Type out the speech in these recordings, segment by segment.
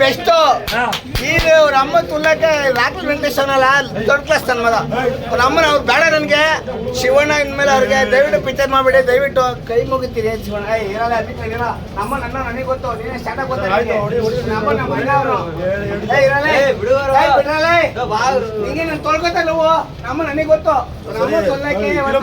Best. ಈಗ ಅವ್ರ ಅಮ್ಮ ತುಲ್ಲಕ್ಕೆ ರಾಕಲ್ ವೆಂಕಟೇಶ್ವರನಲ್ಲ ದೊಡ್ಡ ಕ್ಲಾಸ್ ತನ್ನ ಮಗ. ಅವ್ರ ಅಮ್ಮನ ಅವ್ರು ಬೇಡ ನನಗೆ. ಶಿವಣ್ಣ ಇನ್ಮೇಲೆ ಅವ್ರಿಗೆ ದಯವಿಟ್ಟು ಪಿಕ್ಚರ್ ಮಾಡ್ಬೇಡಿ ದಯವಿಟ್ಟು ಕೈ ಮುಗಿತೀರಿ ಶಿವಣ್ಣ? ಏ ಇರಲ್ಲ ಅದಕ್ಕೆ ಇರಲ್ಲ ನಮ್ಮ ನನ್ನ ನನಗೆ ಗೊತ್ತು ನೀನೇ ಸ್ಟಾರ್ಟ್ ಆಗಿ ಗೊತ್ತು ನನಗೆ. ನಮ್ಮ ನಮ್ಮ ಏ ಬಿಡ್ರಲ್ಲ ಏ. ಹಿಂಗೆ ನಾನು ತೊಳ್ಕೊತ ನೀವು. ನಮ್ಮ ನನಗೆ ಗೊತ್ತು. ನಮ್ಮ ತೊಲ್ಲಕ್ಕೆ ಫಿಲಂ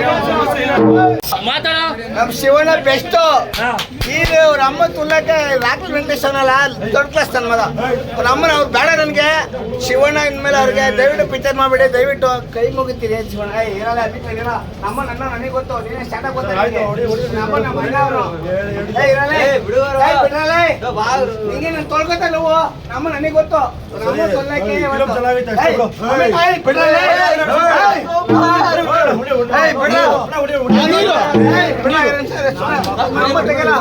ನಮ್ ಶಿವಣ್ಣ ಬೆಸ್ಟ್ ಈಗ ಅವ್ರ ಅಮ್ಮ ತುಲ್ಲಕ್ಕೆ ವೆಂಕಟೇಶ್ವರನಲ್ಲ ದೊಡ್ಡ ಕ್ಲಾಸ್ ತನ್ನ ಮಗ. ಅವ್ರ ಅಮ್ಮನ ಅವ್ರು ಬೇಡ ನನಗೆ. ಶಿವಣ್ಣ ಇನ್ಮೇಲೆ ಅವ್ರಿಗೆ ದಯವಿಟ್ಟು ಪಿಕ್ಚರ್ ಮಾಡ್ಬೇಡಿ ದಯವಿಟ್ಟು ಕೈ ಮುಗಿತೀರಿ ಶಿವಣ್ಣ? ಏ ಇರಲ್ಲ ಇರಲ್ಲ ನಮ್ಮ ನನ್ನ ನನಗೆ ಗೊತ್ತು ನೀನೇ ಸ್ಟಾರ್ಟ್ ಗೊತ್ತಾಗ. ಹಿಂಗೆ ನಾನು ತೊಳ್ಕೊತ ನೀವು ನಮ್ಮ ನನಗೆ ಗೊತ್ತು. ನಮ್ಮ ತೊಲ್ಲಕ್ಕೆ ಅಲ್ಲಿ ಬೇಡ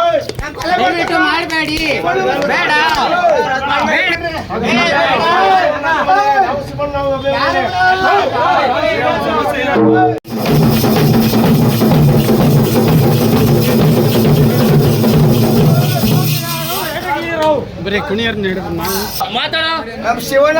ಬರೀ ದಯವಿಟ್ಟು ಮಾಡಬೇಡಿ ಬೇಡ ನಮ್ಮ ಶಿವಣ್ಣ